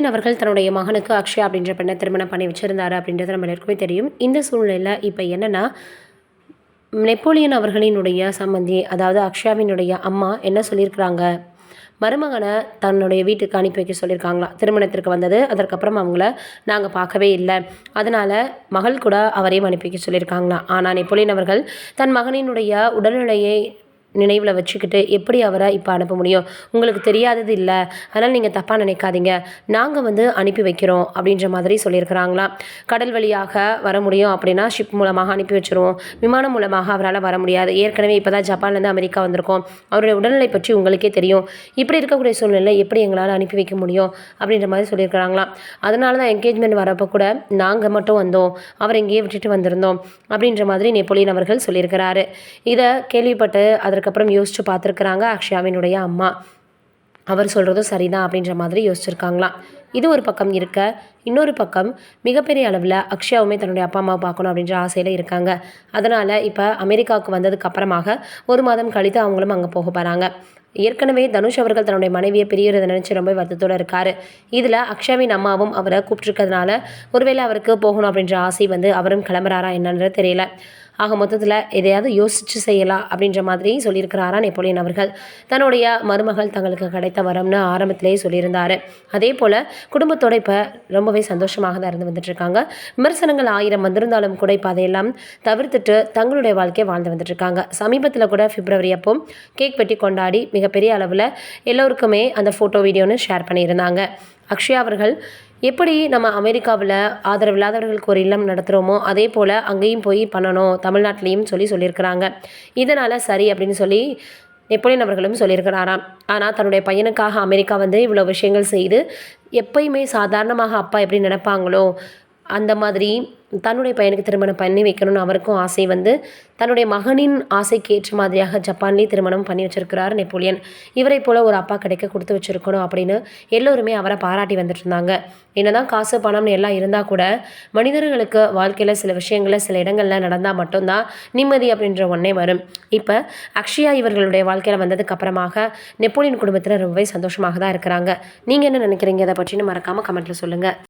Napoleon அவர்கள் தன்னுடைய மகனுக்கு அக்ஷயா அப்படின்ற பெண்ணை திருமணம் பண்ணி வச்சிருந்தாரு அப்படின்றது நம்ம எல்லாருக்குமே தெரியும். இந்த சூழ்நிலையில் இப்போ என்னென்னா நெப்போலியன் அவர்களினுடைய சம்மந்தி அதாவது அக்ஷயாவினுடைய அம்மா என்ன சொல்லியிருக்கிறாங்க? மருமகனை தன்னுடைய வீட்டுக்கு அனுப்பி வைக்க சொல்லியிருக்காங்களா? திருமணத்திற்கு வந்தது அதற்கப்புறம் அவங்கள நாங்கள் பார்க்கவே இல்லை. அதனால் மகள் கூட அவரையும் அனுப்பி வைக்க சொல்லியிருக்காங்களாம் ஆனால் நெப்போலியன் அவர்கள் தன் மகனினுடைய உடல்நிலையை நினைவில் வச்சுக்கிட்டு எப்படி அவரை இப்போ அனுப்ப முடியும்? உங்களுக்கு தெரியாதது இல்லை. அதனால் நீங்கள் தப்பாக நினைக்காதீங்க. நாங்கள் வந்து அனுப்பி வைக்கிறோம் அப்படின்ற மாதிரி சொல்லியிருக்கிறாங்களாம் கடல் வழியாக வர முடியும் அப்படின்னா ஷிப் மூலமாக அனுப்பி வச்சுருவோம். விமானம் மூலமாக அவரால் வர முடியாது. ஏற்கனவே இப்போ தான் ஜப்பான்லேருந்து அமெரிக்கா வந்திருக்கோம். அவருடைய உடல்நிலை பற்றி உங்களுக்கே தெரியும். இப்படி இருக்கக்கூடிய சூழ்நிலை எப்படி எங்களால் அனுப்பி வைக்க முடியும் அப்படின்ற மாதிரி சொல்லியிருக்கிறாங்களாம் அதனால தான் என்கேஜ்மெண்ட் வரப்போ கூட நாங்கள் மட்டும் வந்தோம். அவர் இங்கேயே விட்டுட்டு வந்திருந்தோம் அப்படின்ற மாதிரி நெப்போலியன் அவர்கள் சொல்லியிருக்கிறாரு. இதை கேள்விப்பட்டு அதற்கு அதுக்கப்புறம் யோசித்து பார்த்துருக்குறாங்க அக்ஷயாவினுடைய அம்மா. அவர் சொல்கிறதும் சரிதான் அப்படின்ற மாதிரி யோசிச்சிருக்காங்களாம். இது ஒரு பக்கம் இருக்க இன்னொரு பக்கம் மிகப்பெரிய அளவில் அக்ஷயாவுமே தன்னுடைய அப்பா அம்மாவை பார்க்கணும் அப்படின்ற ஆசையில் இருக்காங்க. அதனால் இப்போ அமெரிக்காவுக்கு வந்ததுக்கு அப்புறமாக ஒரு மாதம் கழித்து அவங்களும் அங்கே போக போகிறாங்க ஏற்கனவே தனுஷ் அவர்கள் தன்னுடைய மனைவியை பிரியறதை நினச்சி ரொம்ப வருத்தத்தோடு இருக்கார். இதில் அக்ஷயாவின் அம்மாவும் அவரை கூப்பிட்டுருக்கிறதுனால ஒருவேளை அவருக்கு போகணும் அப்படின்ற ஆசை வந்து அவரும் கிளம்புறாரா என்னன்றது தெரியல. ஆக மொத்தத்தில் எதையாவது யோசித்து செய்யலாம் அப்படின்ற மாதிரி சொல்லியிருக்கிறாரா நெப்போலியன் அவர்கள். தன்னுடைய மருமகள் தங்களுக்கு கிடைத்த வரம்னு ஆரம்பத்திலேயே சொல்லியிருந்தார். அதே போல் குடும்பத்தோட இப்போ ரொம்பவே சந்தோஷமாக தான் இருந்து வந்துட்டுருக்காங்க. விமர்சனங்கள் ஆயிரம் வந்திருந்தாலும் கூட இப்போ அதையெல்லாம் தவிர்த்துட்டு தங்களுடைய வாழ்க்கையை வாழ்ந்து வந்துட்டுருக்காங்க. சமீபத்தில் கூட பிப்ரவரி அப்போ கேக் வெட்டி கொண்டாடி மிகப்பெரிய அளவில் எல்லோருக்குமே அந்த ஃபோட்டோ வீடியோன்னு ஷேர் பண்ணியிருந்தாங்க. அக்ஷயா அவர்கள் எப்படி நம்ம அமெரிக்காவில் ஆதரவு இல்லாதவர்களுக்கு ஒரு இல்லம் நடத்துகிறோமோ அதே போல் அங்கேயும் போய் பண்ணணும் தமிழ்நாட்டிலையும் சொல்லி சொல்லியிருக்கிறாங்க. இதனால் சரி அப்படின்னு சொல்லி நெப்போலியன் அவர்களும் சொல்லியிருக்கிறாராம். ஆனால் தன்னுடைய பையனுக்காக அமெரிக்கா வந்து இவ்வளோ விஷயங்கள் செய்து எப்பயுமே சாதாரணமாக அப்பா எப்படி நினைப்பாங்களோ அந்த மாதிரி தன்னுடைய பையனுக்கு திருமணம் பண்ணி வைக்கணும்னு அவருக்கும் ஆசை வந்து தன்னுடைய மகனின் ஆசைக்கு ஏற்ற மாதிரியாக ஜப்பான்லேயே திருமணம் பண்ணி வச்சிருக்கிறார் நெப்போலியன். இவரை போல் ஒரு அப்பா கிடைக்க கொடுத்து வச்சுருக்கணும் அப்படின்னு எல்லோருமே அவரை பாராட்டி வந்துட்டு இருந்தாங்க. என்னதான் காசு பணம்னு எல்லாம் இருந்தால் கூட மனிதர்களுக்கு வாழ்க்கையில் சில விஷயங்களில் சில இடங்களில் நடந்தால் மட்டும்தான் நிம்மதி அப்படின்ற ஒன்றே வரும். இப்போ அக்ஷயா இவர்களுடைய வாழ்க்கையில் வந்ததுக்கு அப்புறமாக நெப்போலியன் குடும்பத்தில் ரொம்பவே சந்தோஷமாக தான் இருக்கிறாங்க. நீங்கள் என்ன நினைக்கிறீங்க? அதை பற்றினு மறக்காமல் கமெண்ட்டில் சொல்லுங்கள்